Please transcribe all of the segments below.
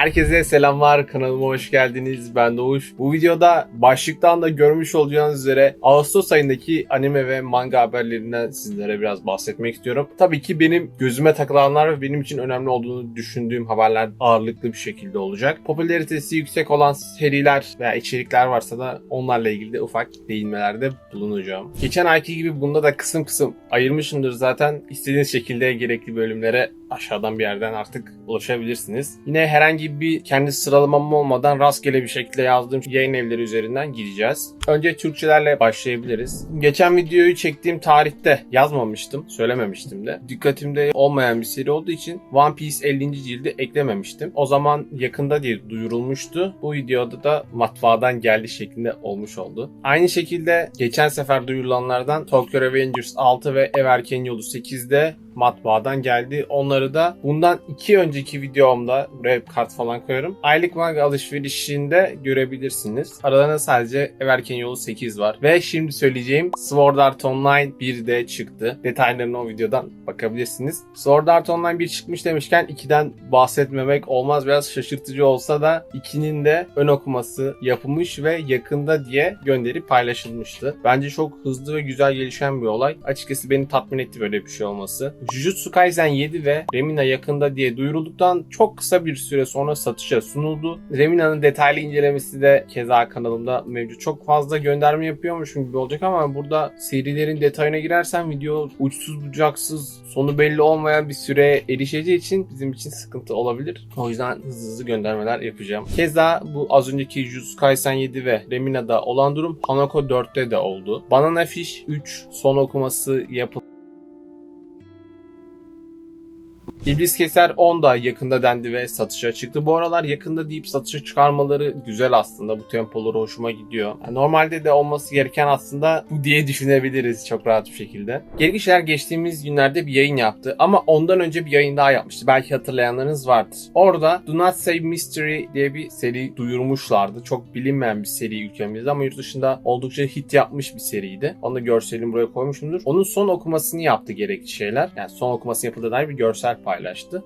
Herkese selamlar, kanalıma hoş geldiniz. Ben Doğuş. Bu videoda başlıktan da görmüş olacağınız üzere Ağustos ayındaki anime ve manga haberlerinden sizlere biraz bahsetmek istiyorum. Tabii ki benim gözüme takılanlar ve benim için önemli olduğunu düşündüğüm haberler ağırlıklı bir şekilde olacak. Popülaritesi yüksek olan seriler veya içerikler varsa da onlarla ilgili de ufak değinmelerde bulunacağım. Geçen ayki gibi bunda da kısım kısım ayırmışımdır zaten. İstediğiniz şekilde gerekli bölümlere aşağıdan bir yerden artık ulaşabilirsiniz. Yine herhangi bir kendi sıralamam olmadan rastgele bir şekilde yazdığım yayın evleri üzerinden gideceğiz. Önce Türkçelerle başlayabiliriz. Geçen videoyu çektiğim tarihte yazmamıştım, söylememiştim de. Dikkatimde olmayan bir seri olduğu için One Piece 50. cildi eklememiştim. O zaman yakında diye duyurulmuştu. Bu videoda da matbaadan geldi şeklinde olmuş oldu. Aynı şekilde geçen sefer duyurulanlardan Tokyo Revengers 6 ve Ev Erken Yolu 8'de matbaadan geldi. Onları da bundan iki önceki videomda buraya kart falan koyarım. Aylık manga alışverişinde görebilirsiniz. Aralarında sadece Everken Yolu 8 var. Ve şimdi söyleyeceğim Sword Art Online 1 de çıktı. Detaylarını o videodan bakabilirsiniz. Sword Art Online 1 çıkmış demişken 2'den bahsetmemek olmaz. Biraz şaşırtıcı olsa da 2'nin de ön okuması yapılmış ve yakında diye gönderip paylaşılmıştı. Bence çok hızlı ve güzel gelişen bir olay. Açıkçası beni tatmin etti böyle bir şey olması. Jujutsu Kaisen 7 ve Remina yakında diye duyurulduktan çok kısa bir süre sonra satışa sunuldu. Remina'nın detaylı incelemesi de keza kanalımda mevcut. Çok fazla gönderme yapıyormuşum gibi olacak ama burada serilerin detayına girersem video uçsuz bucaksız sonu belli olmayan bir süreye erişeceği için bizim için sıkıntı olabilir. O yüzden hızlı hızlı göndermeler yapacağım. Keza bu az önceki Jujutsu Kaisen 7 ve Remina'da olan durum Hanako 4'te de oldu. Banana Fish 3 son okuması yapıldı. İblis Keser 10 da yakında dendi ve satışa çıktı. Bu aralar yakında deyip satışa çıkarmaları güzel aslında. Bu tempoları hoşuma gidiyor. Yani normalde de olması gereken aslında bu diye düşünebiliriz çok rahat bir şekilde. Şeyler geçtiğimiz günlerde bir yayın yaptı. Ama ondan önce bir yayın daha yapmıştı. Belki hatırlayanlarınız vardır. Orada Do Not Say Mystery diye bir seri duyurmuşlardı. Çok bilinmeyen bir seri ülkemizde ama yurt dışında oldukça hit yapmış bir seriydi. Onu da görselini buraya koymuşumdur. Onun son okumasını yaptı gerekli şeyler. Yani son okuması yapıldığı dair bir görsel.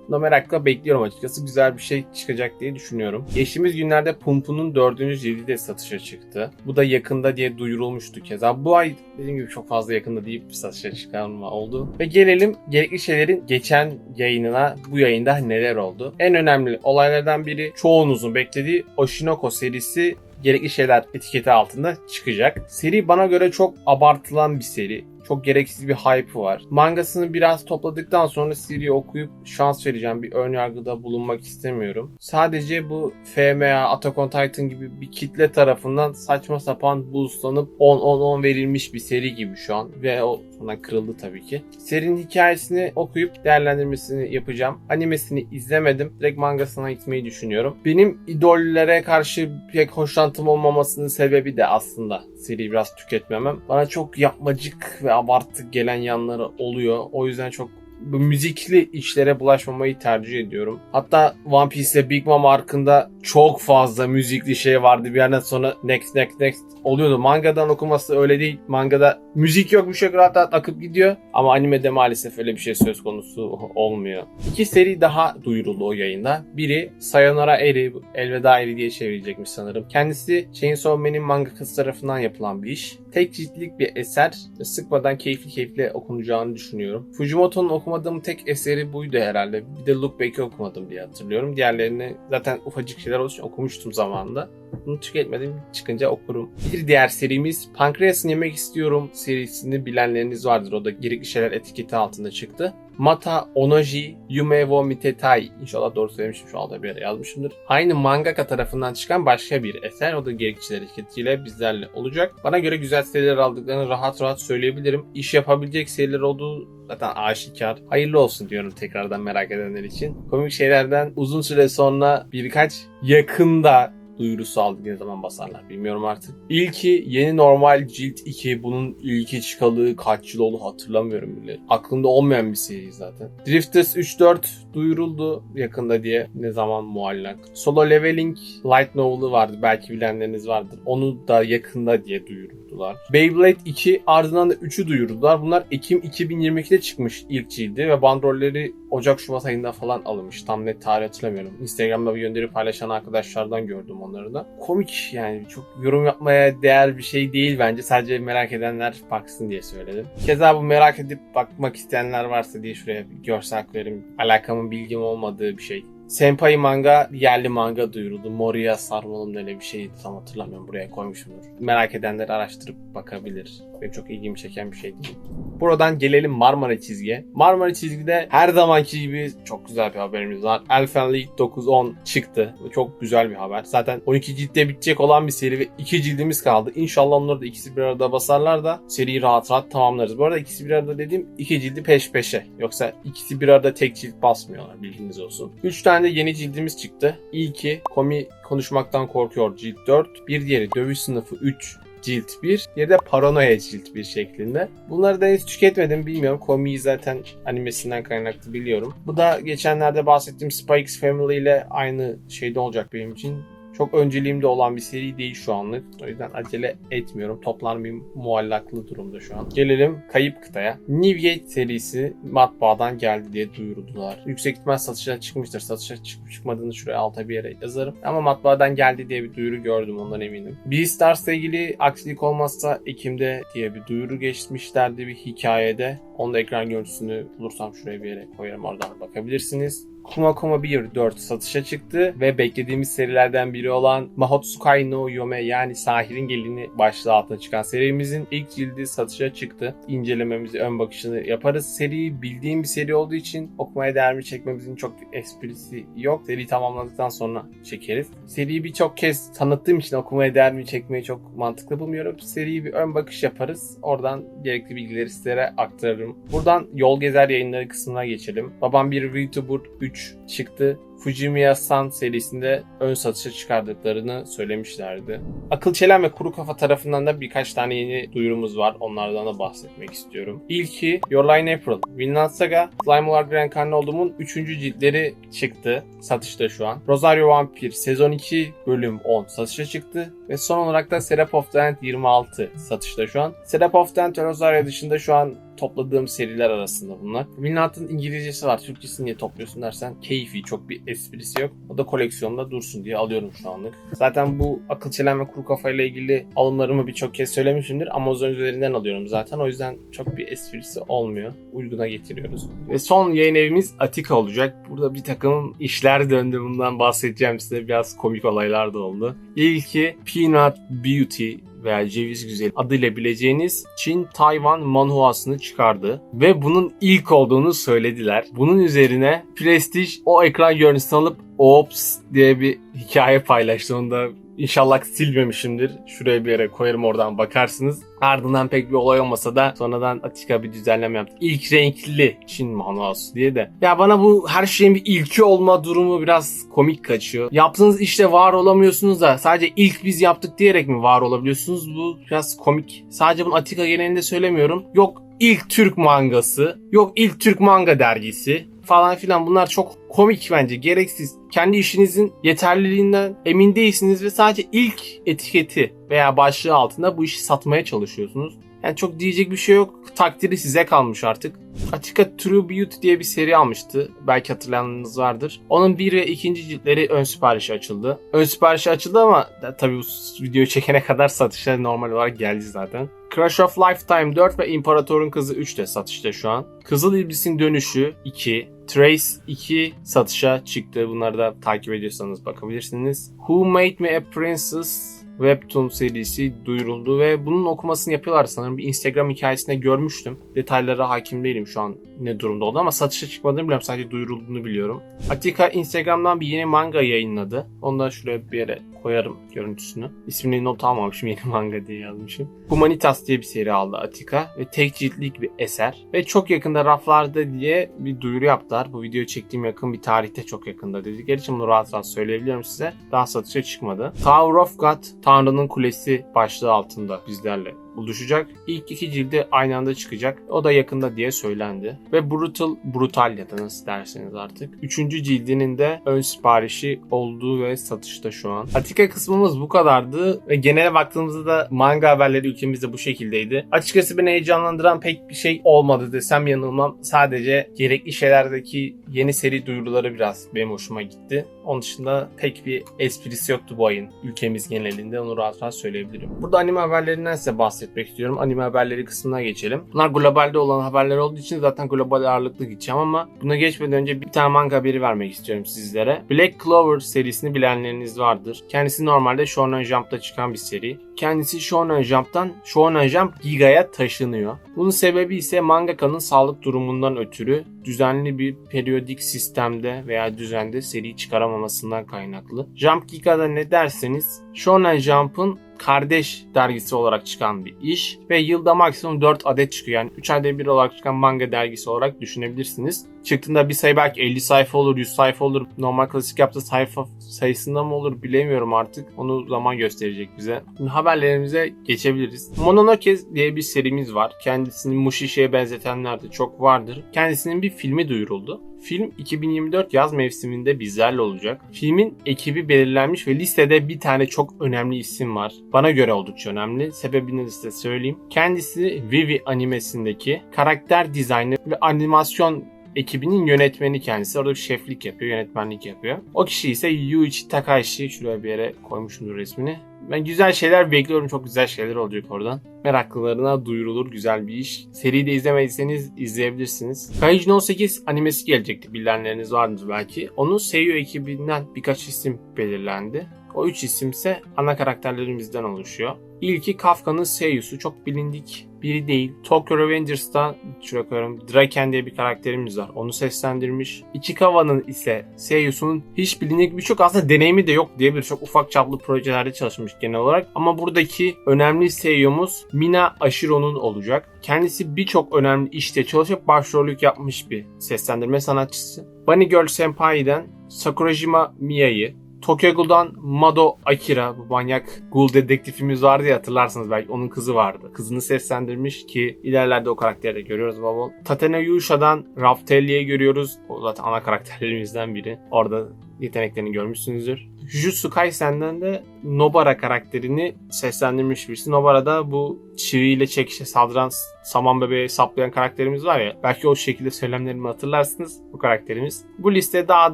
Buna merakla bekliyorum açıkçası. Güzel bir şey çıkacak diye düşünüyorum. Geçtiğimiz günlerde Pumpu'nun dördüncü cildi de satışa çıktı. Bu da yakında diye duyurulmuştu keza. Bu ay dediğim gibi çok fazla yakında deyip satışa çıkarma oldu. Ve gelelim gerekli şeylerin geçen yayınına bu yayında neler oldu. En önemli olaylardan biri çoğunuzun beklediği Oshinoko serisi gerekli şeyler etiketi altında çıkacak. Seri bana göre çok abartılan bir seri. Çok gereksiz bir hype var. Mangasını biraz topladıktan sonra seriyi okuyup şans vereceğim. Bir ön yargıda bulunmak istemiyorum. Sadece bu FMA, Attack on Titan gibi bir kitle tarafından saçma sapan boostlanıp 10-10-10 verilmiş bir seri gibi şu an. Ve o sonra kırıldı tabii ki. Serinin hikayesini okuyup değerlendirmesini yapacağım. Animesini izlemedim. Direkt mangasına gitmeyi düşünüyorum. Benim idollere karşı pek hoşlantım olmamasının sebebi de aslında seriyi biraz tüketmemem. Bana çok yapmacık ve abartı gelen yanları oluyor. O yüzden çok bu müzikli işlere bulaşmamayı tercih ediyorum. Hatta One Piece'te Big Mom arkında çok fazla müzikli şey vardı. Bir yerden sonra next next next oluyordu. Mangadan okuması öyle değil. Mangada müzik yok bir şey yok rahat rahat akıp gidiyor. Ama animede maalesef öyle bir şey söz konusu olmuyor. İki seri daha duyuruldu o yayında. Biri Sayonara Eri, Elveda Eri diye çevrilecekmiş sanırım. Kendisi Chainsaw Man'in mangakası tarafından yapılan bir iş. Tek ciltlik bir eser. Sıkmadan keyifli keyifli okunacağını düşünüyorum. Fujimoto'nun okumadığım tek eseri buydu herhalde. Bir de Look Back'i okumadım diye hatırlıyorum. Diğerlerini zaten ufacık şeyler için okumuştum zamanında. Bunu tüketmedim. Çıkınca okurum. Bir diğer serimiz Pankreas'ın Yemek İstiyorum serisini bilenleriniz vardır. O da gerekli şeyler etiketi altında çıktı. Mata Onoji Yume wo Mitetai. İnşallah doğru söylemişim şu anda bir yere yazmışımdır. Aynı mangaka tarafından çıkan başka bir eser. O da gerekçeler etiketiyle bizlerle olacak. Bana göre güzel seriler aldıklarını rahat rahat söyleyebilirim. İş yapabilecek seriler olduğu zaten aşikar. Hayırlı olsun diyorum tekrardan merak edenler için. Komik şeylerden uzun süre sonra birkaç yakında duyurusu aldı ne zaman basarlar bilmiyorum artık. İlki yeni normal cilt 2 bunun ilki çıkalı kaç yıl oldu hatırlamıyorum bile. Aklımda olmayan bir seri zaten. Drifters 3-4 duyuruldu yakında diye ne zaman muallak. Solo Leveling Light Novel'ı vardı belki bilenleriniz vardır. Onu da yakında diye duyuruldu. Duyurdular. Beyblade 2 ardından da 3'ü duyurdular. Bunlar Ekim 2022'de çıkmış ilk cildi ve bandrolleri Ocak Şubat ayında falan alınmış. Tam net tarih hatırlamıyorum. Instagram'da bir gönderi paylaşan arkadaşlardan gördüm onları da. Komik yani çok yorum yapmaya değer bir şey değil bence. Sadece merak edenler baksın diye söyledim. Keza bu merak edip bakmak isteyenler varsa diye şuraya bir görsel koyarım. Alakamın bilgim olmadığı bir şey. Senpai manga yerli manga duyuruldu. Moria sarmalım öyle bir şeydi tam hatırlamıyorum buraya koymuşumdur. Merak edenler araştırıp bakabilir. Benim çok ilgimi çeken bir şey değil. Buradan gelelim Marmara çizgiye. Marmara çizgide her zamanki gibi çok güzel bir haberimiz var. Elfen League 9-10 çıktı. Çok güzel bir haber. Zaten 12 ciltte bitecek olan bir seri ve 2 cildimiz kaldı. İnşallah onları da ikisi bir arada basarlar da seriyi rahat rahat tamamlarız. Bu arada ikisi bir arada dediğim 2 cildi peş peşe. Yoksa ikisi bir arada tek cilt basmıyorlar bilginiz olsun. 3 tane de yeni cildimiz çıktı. İlki Komi konuşmaktan korkuyor cilt 4. Bir diğeri dövüş sınıfı 3 cilt 1. Diğeri de paranoya cilt 1 şeklinde. Bunları da henüz tüketmedim bilmiyorum. Komiyi zaten animesinden kaynaklı biliyorum. Bu da geçenlerde bahsettiğim Spikes Family ile aynı şeyde olacak benim için. Çok önceliğimde olan bir seri değil şu anlık. O yüzden acele etmiyorum. Toplam bir muallaklı durumda şu an. Gelelim Kayıp Kıta'ya. Newgate serisi matbaadan geldi diye duyurdular. Yüksek ihtimal satışa çıkmıştır. Satışa çıkıp çıkmadığını şuraya alta bir yere yazarım. Ama matbaadan geldi diye bir duyuru gördüm ondan eminim. Beastars ile ilgili aksilik olmazsa Ekim'de diye bir duyuru geçmişlerdi bir hikayede. Onun da ekran görüntüsünü bulursam şuraya bir yere koyarım oradan bakabilirsiniz. Kuma Kuma 1 4 satışa çıktı ve beklediğimiz serilerden biri olan Mahotsukai no Yome yani Sahir'in Gelini başlığı altına çıkan serimizin ilk cildi satışa çıktı. İncelememizi, ön bakışını yaparız. Seri bildiğim bir seri olduğu için okumaya değer mi çekmemizin çok esprisi yok. Seri tamamladıktan sonra çekeriz. Seriyi birçok kez tanıttığım için okumaya değer mi çekmeyi çok mantıklı bulmuyorum. Seriyi bir ön bakış yaparız. Oradan gerekli bilgileri sizlere aktarırım. Buradan Yol Gezer yayınları kısmına geçelim. Babam bir VTuber 3 çıktı. Fujimiya San serisinde ön satışa çıkardıklarını söylemişlerdi. Akıl Çelen ve Kuru Kafa tarafından da birkaç tane yeni duyurumuz var. Onlardan da bahsetmek istiyorum. İlki Your Line April. Vinland Saga, Slime War Reincarne olduğumun 3. ciltleri çıktı. Satışta şu an. Rosario Vampir sezon 2 bölüm 10 satışa çıktı. Ve son olarak da Serap of the End 26 satışta şu an. Serap of the End Rosario dışında şu an topladığım seriler arasında bunlar. Vinland'ın İngilizcesi var. Türkçesini niye topluyorsun dersen keyfi. Çok bir esprisi yok. O da koleksiyonda dursun diye alıyorum şu anlık. Zaten bu akıl çelen ve kuru kafayla ilgili alımlarımı birçok kez söylemişimdir. Amazon üzerinden alıyorum zaten. O yüzden çok bir esprisi olmuyor. Uyguna getiriyoruz. Ve son yayın evimiz Atika olacak. Burada bir takım işler döndü. Bundan bahsedeceğim size. Biraz komik olaylar da oldu. İlki Peanut Beauty veya ceviz güzeli adıyla bileceğiniz Çin Tayvan manhuasını çıkardı ve bunun ilk olduğunu söylediler. Bunun üzerine Prestige o ekran görüntüsünü alıp Ops diye bir hikaye paylaştı. Onu da İnşallah silmemişimdir. Şuraya bir yere koyarım oradan bakarsınız. Ardından pek bir olay olmasa da sonradan Atika bir düzenleme yaptı. İlk renkli Çin manuası diye de. Ya bana bu her şeyin bir ilki olma durumu biraz komik kaçıyor. Yaptığınız işte var olamıyorsunuz da sadece ilk biz yaptık diyerek mi var olabiliyorsunuz? Bu biraz komik. Sadece bunu Atika genelinde söylemiyorum. Yok ilk Türk mangası, yok ilk Türk manga dergisi falan filan bunlar çok komik bence gereksiz. Kendi işinizin yeterliliğinden emin değilsiniz ve sadece ilk etiketi veya başlığı altında bu işi satmaya çalışıyorsunuz. Yani çok diyecek bir şey yok. Takdiri size kalmış artık. Atika True Beauty diye bir seri almıştı. Belki hatırlayanınız vardır. Onun bir ve ikinci ciltleri ön siparişi açıldı. Ön siparişi açıldı ama tabii bu videoyu çekene kadar satışa normal olarak geldi zaten. Crush of Lifetime 4 ve İmparatorun Kızı 3 de satışta şu an. Kızıl İblis'in Dönüşü 2, Trace 2 satışa çıktı. Bunları da takip ediyorsanız bakabilirsiniz. Who Made Me a Princess Webtoon serisi duyuruldu ve bunun okumasını yapıyorlar sanırım. Bir Instagram hikayesinde görmüştüm. Detaylara hakim değilim şu an ne durumda oldu ama satışa çıkmadığını biliyorum. Sadece duyurulduğunu biliyorum. Atika Instagram'dan bir yeni manga yayınladı. Onu da şuraya bir yere koyarım görüntüsünü. İsmini not almamışım yeni manga diye yazmışım. Humanitas diye bir seri aldı Atika ve tek ciltlik bir eser. Ve çok yakında raflarda diye bir duyuru yaptılar. Bu videoyu çektiğim yakın bir tarihte çok yakında dedi. Gerçi bunu rahat rahat söyleyebiliyorum size. Daha satışa çıkmadı. Tower of God, Tanrı'nın Kulesi başlığı altında bizlerle buluşacak. İlk iki cildi aynı anda çıkacak. O da yakında diye söylendi. Ve Brutal, Brutal ya da nasıl derseniz artık. Üçüncü cildinin de ön siparişi olduğu ve satışta şu an. Atika kısmımız bu kadardı ve genele baktığımızda da manga haberleri ülkemizde bu şekildeydi. Açıkçası beni heyecanlandıran pek bir şey olmadı desem yanılmam. Sadece gerekli şeylerdeki yeni seri duyuruları biraz benim hoşuma gitti. Onun dışında pek bir esprisi yoktu bu ayın ülkemiz genelinde. Onu rahat rahat söyleyebilirim. Burada anime haberlerinden size bahsetmek istiyorum. Anime haberleri kısmına geçelim. Bunlar globalde olan haberler olduğu için zaten global ağırlıklı gideceğim ama buna geçmeden önce bir tane manga haberi vermek istiyorum sizlere. Black Clover serisini bilenleriniz vardır. Kendisi normalde Shonen Jump'ta çıkan bir seri. Kendisi Shonen Jump'tan Shonen Jump Giga'ya taşınıyor. Bunun sebebi ise mangakanın sağlık durumundan ötürü düzenli bir periyodik sistemde veya düzende seri çıkaramamasından kaynaklı. Jump Giga'da ne derseniz Shonen Jump'ın kardeş dergisi olarak çıkan bir iş ve yılda maksimum 4 adet çıkıyor. Yani 3 ayda bir olarak çıkan manga dergisi olarak düşünebilirsiniz. Çıktığında bir sayı belki 50 sayfa olur, 100 sayfa olur. Normal klasik yaptığı sayfa sayısında mı olur bilemiyorum artık. Onu zaman gösterecek bize. Şimdi haberlerimize geçebiliriz. Mononoke diye bir serimiz var. Kendisini Mushishi'ye benzetenler de çok vardır. Kendisinin bir filmi duyuruldu. Film 2024 yaz mevsiminde bizlerle olacak. Filmin ekibi belirlenmiş ve listede bir tane çok önemli isim var. Bana göre oldukça önemli. Sebebini size söyleyeyim. Kendisi Vivi animesindeki karakter dizaynı ve animasyon ekibinin yönetmeni kendisi. Orada bir şeflik yapıyor, yönetmenlik yapıyor. O kişi ise Yuichi Takashi. Şuraya bir yere koymuşumdur resmini. Ben güzel şeyler bekliyorum. Çok güzel şeyler olacak oradan. Meraklılarına duyurulur güzel bir iş. Seriyi de izlemediyseniz izleyebilirsiniz. Kaiji no 8 animesi gelecekti. Bilenleriniz vardır belki. Onun Seiyu ekibinden birkaç isim belirlendi. O üç isim ise ana karakterlerimizden oluşuyor. İlki Kafka'nın Seiyu'su çok bilindik biri değil. Tokyo Revengers'ta şuraya. Draken diye bir karakterimiz var. Onu seslendirmiş. Ichikawa'nın ise Seiyu'sunun hiç bilindik birçok aslında deneyimi de yok diye bir çok ufak çaplı projelerde çalışmış genel olarak. Ama buradaki önemli Seiyu'muz Mina Ashiro'nun olacak. Kendisi birçok önemli işte çalışıp başrollük yapmış bir seslendirme sanatçısı. Bunny Girl Senpai'den Sakurajima Miya'yı, Tokyo Ghoul'dan Mado Akira bu manyak ghoul dedektifimiz vardı ya hatırlarsınız belki onun kızı vardı. Kızını seslendirmiş ki ilerlerde o karakteri de görüyoruz bol bol. Tatena Yusha'dan Raftelli'yi görüyoruz. O zaten ana karakterlerimizden biri. Orada yeteneklerini görmüşsünüzdür. Jujutsu Kaisen'den de Nobara karakterini seslendirmiş birisi. Nobara da bu çiviyle çekişe saldıran saman bebeği saplayan karakterimiz var ya. Belki o şekilde söylemlerimi hatırlarsınız bu karakterimiz. Bu liste daha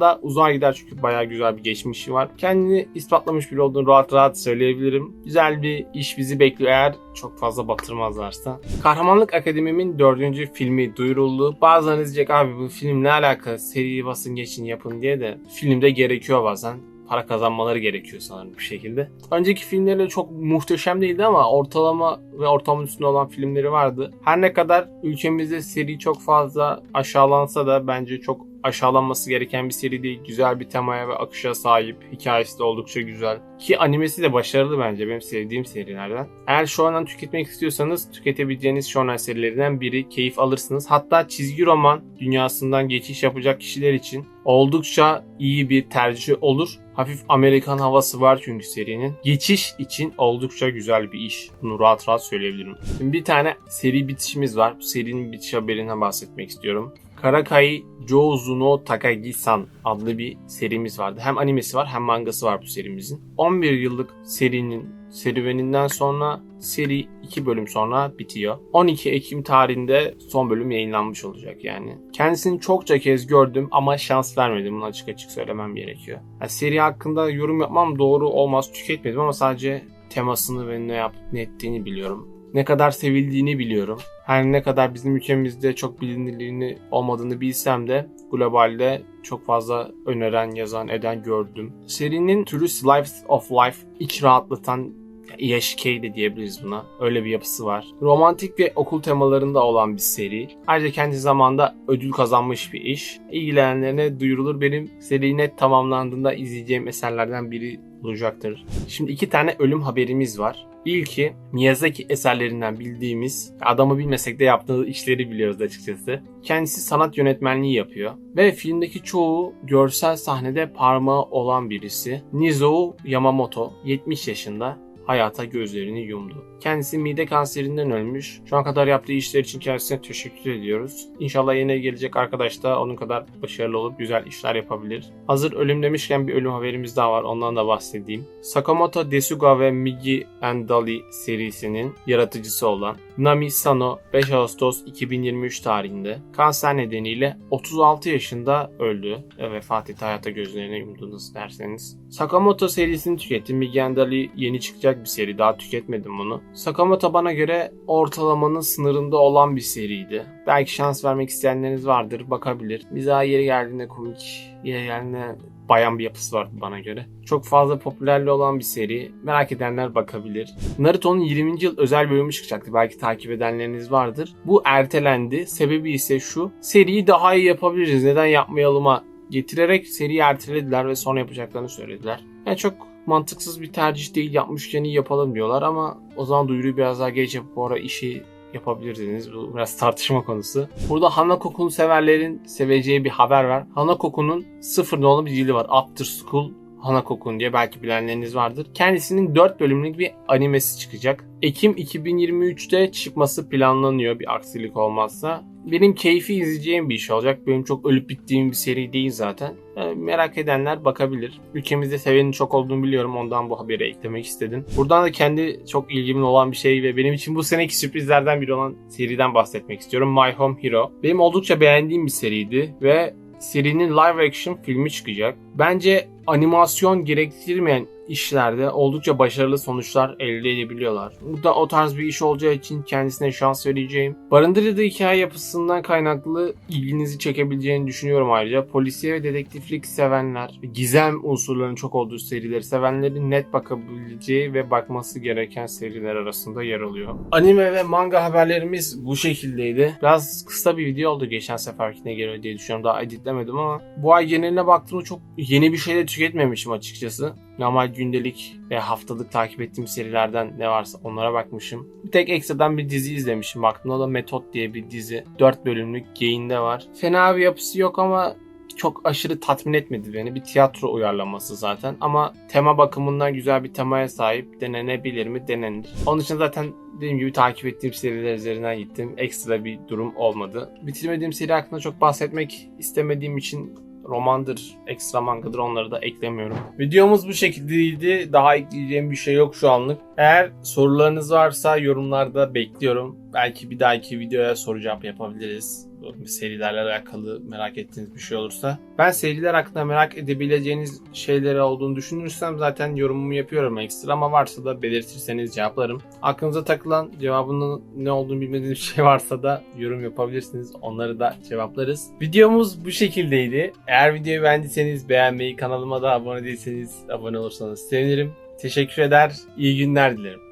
da uzar gider çünkü bayağı güzel bir geçmişi var. Kendini ispatlamış biri olduğunu rahat rahat söyleyebilirim. Güzel bir iş bizi bekliyor eğer çok fazla batırmazlarsa. Kahramanlık Akademi'min dördüncü filmi duyuruldu. Bazılarınız diyecek abi bu film ne alaka seri basın geçin yapın diye de filmde gerekiyor bazen para kazanmaları gerekiyor sanırım bir şekilde. Önceki filmleri çok muhteşem değildi ama ortalama ve ortamın üstünde olan filmleri vardı. Her ne kadar ülkemizde seri çok fazla aşağılansa da bence çok aşağılanması gereken bir seri değil. Güzel bir temaya ve akışa sahip. Hikayesi de oldukça güzel. Ki animesi de başarılı bence. Benim sevdiğim serilerden. Eğer shonen tüketmek istiyorsanız tüketebileceğiniz shonen serilerinden biri. Keyif alırsınız. Hatta çizgi roman dünyasından geçiş yapacak kişiler için oldukça iyi bir tercih olur. Hafif Amerikan havası var çünkü serinin. Geçiş için oldukça güzel bir iş. Bunu rahat rahat söyleyebilirim. Şimdi bir tane seri bitişimiz var. Bu serinin bitiş haberinden bahsetmek istiyorum. Karakai Jouzu no Takagi-san adlı bir serimiz vardı. Hem animesi var hem mangası var bu serimizin. 11 yıllık serinin serüveninden sonra seri 2 bölüm sonra bitiyor. 12 Ekim tarihinde son bölüm yayınlanmış olacak yani. Kendisini çokça kez gördüm ama şans vermedim. Bunu açık açık söylemem gerekiyor. Yani seri hakkında yorum yapmam doğru olmaz. Tüketmedim ama sadece temasını ve ne yap ne ettiğini biliyorum. Ne kadar sevildiğini biliyorum. Her ne kadar bizim ülkemizde çok bilinirliğini olmadığını bilsem de globalde çok fazla öneren, yazan, eden gördüm. Serinin türü Slice of Life iç rahatlatan ESK de diyebiliriz buna. Öyle bir yapısı var. Romantik ve okul temalarında olan bir seri. Ayrıca kendi zamanda ödül kazanmış bir iş. İlgilenenlerine duyurulur. Benim seri tamamlandığında izleyeceğim eserlerden biri olacaktır. Şimdi iki tane ölüm haberimiz var. İlki Miyazaki eserlerinden bildiğimiz, adamı bilmesek de yaptığı işleri biliyoruz açıkçası. Kendisi sanat yönetmenliği yapıyor. Ve filmdeki çoğu görsel sahnede parmağı olan birisi. Nizo Yamamoto 70 yaşında hayata gözlerini yumdu. Kendisi mide kanserinden ölmüş. Şu an kadar yaptığı işler için kendisine teşekkür ediyoruz. İnşallah yeni gelecek arkadaş da onun kadar başarılı olup güzel işler yapabilir. Hazır ölüm demişken bir ölüm haberimiz daha var. Ondan da bahsedeyim. Sakamoto Desuga ve Migi and Dali serisinin yaratıcısı olan Nami Sano 5 Ağustos 2023 tarihinde kanser nedeniyle 36 yaşında öldü. E, vefat etti hayata gözlerine yumdu nasıl derseniz. Sakamoto serisini tükettim. And Dali yeni çıkacak bir seri. Daha tüketmedim bunu. Sakamoto bana göre ortalamanın sınırında olan bir seriydi. Belki şans vermek isteyenleriniz vardır. Bakabilir. Mizah yeri geldiğinde komik, yeri geldiğinde bayan bir yapısı var bana göre. Çok fazla popülerli olan bir seri. Merak edenler bakabilir. Naruto'nun 20. yıl özel bölümü çıkacaktı. Belki takip edenleriniz vardır. Bu ertelendi. Sebebi ise şu. Seriyi daha iyi yapabiliriz. Neden yapmayalıma getirerek seriyi ertelediler ve sonra yapacaklarını söylediler. Yani çok mantıksız bir tercih değil. Yapmışken iyi yapalım diyorlar ama o zaman duyuruyu biraz daha geç yapıp bu ara işi yapabilirsiniz. Bu biraz tartışma konusu. Burada Hanakoku'nu severlerin seveceği bir haber var. Hanakoku'nun sıfır nolu bir dili var. After School Hanakokun diye belki bilenleriniz vardır. Kendisinin 4 bölümlük bir animesi çıkacak. Ekim 2023'te çıkması planlanıyor bir aksilik olmazsa. Benim keyfi izleyeceğim bir iş olacak. Benim çok ölüp bittiğim bir seri değil zaten. Yani merak edenler bakabilir. Ülkemizde sevenin çok olduğunu biliyorum. Ondan bu haberi eklemek istedim. Buradan da kendi çok ilgimin olan bir şey ve benim için bu seneki sürprizlerden biri olan seriden bahsetmek istiyorum. My Home Hero. Benim oldukça beğendiğim bir seriydi ve serinin live action filmi çıkacak. Bence animasyon gerektirmeyen işlerde oldukça başarılı sonuçlar elde edebiliyorlar. Bu da o tarz bir iş olacağı için kendisine şans vereceğim. Barındırıcı hikaye yapısından kaynaklı ilginizi çekebileceğini düşünüyorum ayrıca. Polisiye ve dedektiflik sevenler, gizem unsurlarının çok olduğu serileri sevenlerin net bakabileceği ve bakması gereken seriler arasında yer alıyor. Anime ve manga haberlerimiz bu şekildeydi. Biraz kısa bir video oldu geçen seferkine göre diye düşünüyorum. Daha editlemedim ama bu ay geneline baktığımda çok yeni bir şey de tüketmemişim açıkçası. Normal gündelik ve haftalık takip ettiğim serilerden ne varsa onlara bakmışım. Bir tek ekstradan bir dizi izlemişim. Baktığımda da Metot diye bir dizi. 4 bölümlük Gain'de var. Fena bir yapısı yok ama çok aşırı tatmin etmedi beni. Bir tiyatro uyarlaması zaten ama tema bakımından güzel bir temaya sahip. Denenebilir mi? Denenir. Onun için zaten dediğim gibi takip ettiğim seriler üzerinden gittim. Ekstra bir durum olmadı. Bitirmediğim seri hakkında çok bahsetmek istemediğim için romandır, ekstra mangadır onları da eklemiyorum. Videomuz bu şekildeydi. Daha ekleyeceğim bir şey yok şu anlık. Eğer sorularınız varsa yorumlarda bekliyorum. Belki bir dahaki videoya soru cevap yapabiliriz. Serilerle alakalı merak ettiğiniz bir şey olursa. Ben seriler hakkında merak edebileceğiniz şeyleri olduğunu düşünürsem zaten yorumumu yapıyorum ekstra ama varsa da belirtirseniz cevaplarım. Aklınıza takılan cevabının ne olduğunu bilmediğiniz bir şey varsa da yorum yapabilirsiniz. Onları da cevaplarız. Videomuz bu şekildeydi. Eğer videoyu beğendiyseniz beğenmeyi, kanalıma da abone değilseniz abone olursanız sevinirim. Teşekkür eder. İyi günler dilerim.